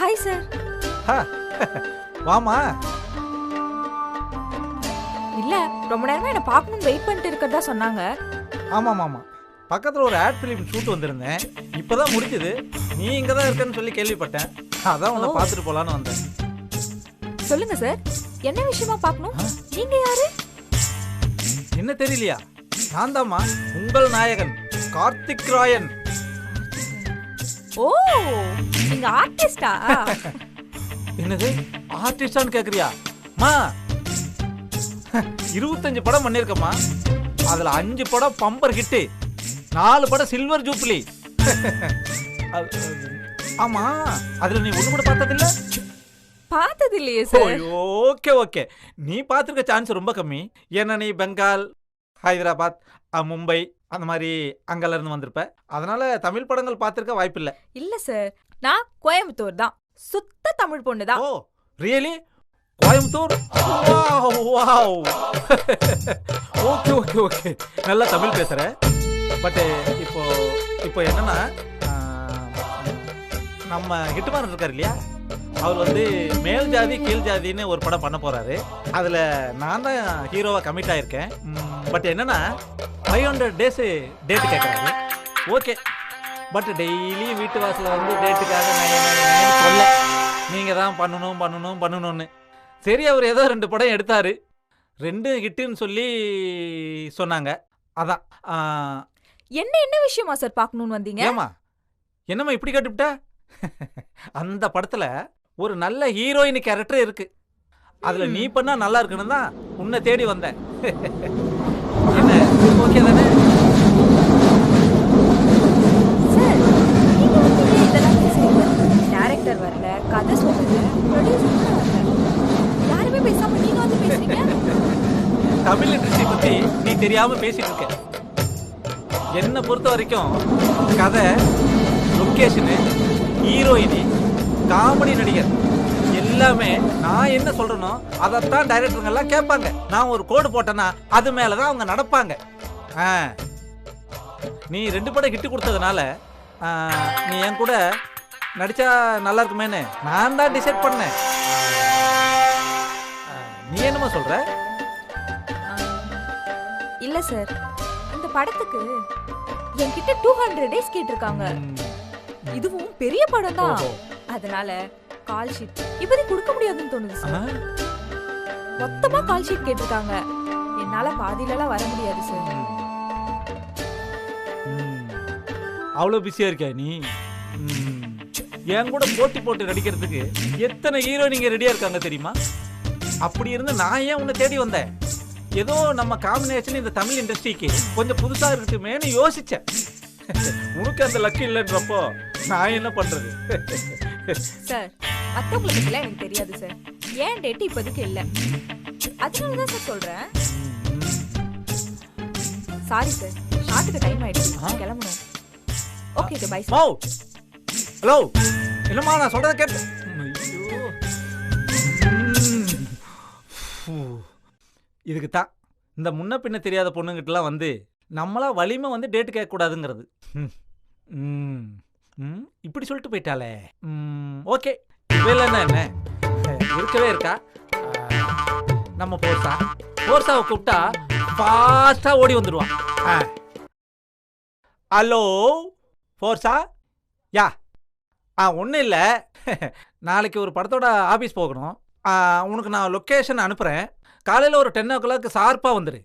Hi sir வாமா. இல்ல ரொம்ப நேரமா என்ன பார்க்கணும்னு வெயிட் பண்ணிட்டு இருக்கிறதா சொன்னாங்க. ஆமாம் ஆமாம் பக்கத்தில் ஒரு ஆட் ஃபிலிம் ஷூட் வந்திருந்தேன். இப்போதான் முடிஞ்சது. நீ இங்கே தான் இருக்கேன்னு சொல்லி கேள்விப்பட்டேன். அதான் உன்னை. பார்த்துட்டு போகலான்னு வந்தேன். சொல்லுங்க சார் என்ன விஷயமா பார்க்கணும்? நீங்க யாரு? என்ன தெரியலையா? நான் தாம்மா உங்கள் நாயகன் கார்த்திக் ராயன். ஓ நீங்க ஆர்டிஸ்டா என்னது? ஆர்டிஸ்டான்னு கேக்குறியா? மா இருபத்தஞ்சு படம் பண்ணிருக்கம்மா. அதுல அஞ்சு படம் பம்பர் ஹிட்டு நாலு படம் சில்வர் ஜூப்ளி ஆமா அதுல நீ ஒண்ணு கூட பார்த்ததில்ல? பார்த்தது இல்லையே சார் ஓகே ஓகே நீ பார்த்துருக்க சான்ஸ் ரொம்ப கம்மி. ஏன்னா நீ பெங்கால் ஹைதராபாத் மும்பை அந்த மாதிரி அங்கெல்லாம் இருந்து வந்திருப்ப. அதனால தமிழ் படங்கள் பார்த்துருக்க வாய்ப்பில்லை. இல்ல சார். நான் கோயம்புத்தூர் தான். சுத்த தமிழ் பொண்ணு தான். ஓ really? Coimbatore? Okay okay okay. நல்லா தமிழ் பேசுற. பட் இப்போ இப்போ என்னன்னா நம்ம ஹிட்டுமாரன் இருக்கார் இல்லையா? அவர் வந்து மேல் ஜாதி கீழ் ஜாதின்னு ஒரு படம் பண்ண போறாரு. அதுல நான் தான் ஹீரோவா கமிட் ஆயிருக்கேன். பட் என்னன்னா ஃபைவ் ஹண்ட்ரட் டேஸ் டேட் கேட்குறாரு ஓகே பட் டெய்லி வீட்டு வாசல்ல வந்து டேட்டுக்காக சொல்ல நீங்க தான் பண்ணணும் பண்ணணும் பண்ணணும்னு. சரி அவர் ஏதோ ரெண்டு படம் எடுத்தாரு. ரெண்டு ஹிட்டுன்னு சொல்லி சொன்னாங்க. அதான். என்ன என்ன விஷயமா சார் பார்க்கணும்னு வந்தீங்க? ஏம்மா? என்னம்மா இப்படி கேட்டுவிட்ட அந்த படத்துல ஒரு நல்ல ஹீரோயின் கேரக்டர் இருக்கு. அதுல நீ பண்ணா நல்லா இருக்கணும் தான் உன்னை தேடி வந்தேன். ஓகே தானே சார் நீங்க வந்து ஏன் வரல கதை சொல்லல ப்ரொடியூசர் வரல யாருமே பேசாம நீங்க வந்து பேசுறீங்க தமிழ் இண்டஸ்ட்ரி பத்தி நீ தெரியாம பேசிட்டு இருக்க. என்னை பொறுத்த வரைக்கும் கதை லொக்கேஷனு ஹீரோயினி காமெடி நடிகர். எல்லாமே நான் என்ன சொல்றேனோ அதைத்தான் டைரக்டருங்க எல்லாம் கேட்பாங்க. நான் ஒரு கோடு போட்டேன்னா அது மேலதான் அவங்க நடப்பாங்க. நீ ரெண்டு படம் ஹிட் கொடுத்ததுனால நீ என் கூட நடிச்சா நல்லா இருக்குமேன்னு நான் தான் டிசைட் பண்ணேன். நீ என்னமா சொல்ற? இல்ல சார் இந்த படத்துக்கு என்கிட்ட டூ ஹண்ட்ரட் டேஸ் கேட்டிருக்காங்க. இதுவும் பெரிய படம் தான். அதனால கால் ஷீட் இப்போதைக்கு கொடுக்க முடியாதுன்னு தோணுது சார்? மொத்தமா கால் ஷீட் கேட்டிருக்காங்க. என்னால பாதியிலலாம் வர முடியாது சார். அவ்வளோ பிஸியா இருக்கியா நீ. என் கூட போட்டி போட்டு நடிக்கிறதுக்கு எத்தனை ஹீரோ நீங்க ரெடியா இருக்காங்க தெரியுமா? அப்படி இருந்து நான் ஏன் உன்னை தேடி வந்தேன்? ஏதோ நம்ம காம்பினேஷன் இந்த தமிழ் இண்டஸ்ட்ரிக்கு கொஞ்சம் புதுசா இருக்குமேன்னு யோசிச்சேன். உனக்கு அந்த லக்கு இல்லைன்றப்போ நான் என்ன பண்றது? சார் மத்தவங்களை பத்திலாம் எனக்கு தெரியாது சார் ஏன் டேட் இப்போதைக்கு இல்ல? அதனால தான் சார் சொல்றேன் சாரி சார் ஷார்ட்டுக்கு டைம் ஆயிடுச்சு? கிளம்பணும். Okay okay bye sir hello! என்னம்மா நான் சொல்றத கேட்டு. இதுக்கு தான் இந்த முன்ன பின்ன தெரியாத பொண்ணுங்கிட்டலாம் வந்து நம்மளா வலிமை வந்து டேட்டு கேட்கக்கூடாதுங்கிறது. ம். ம். ம். இப்படி சொல்லிட்டு போயிட்டாளே. ம், ஓகே. இவையில் என்ன? இருக்கவே இருக்கா? நம்ம போர்ஸா போர்ஸாவை கூப்பிட்டா ஃபாஸ்ட்டாக ஓடி வந்துடுவான். ஆ. ஹலோ? ஃபோர்ஸா யா. ஆ ஒன்றும் இல்லை. நாளைக்கு ஒரு படத்தோட ஆஃபீஸ் போகணும். உனக்கு நான் லொக்கேஷன் அனுப்புகிறேன் காலையில் ஒரு டென் ஓ கிளாக் ஷார்ப்பாக வந்துடு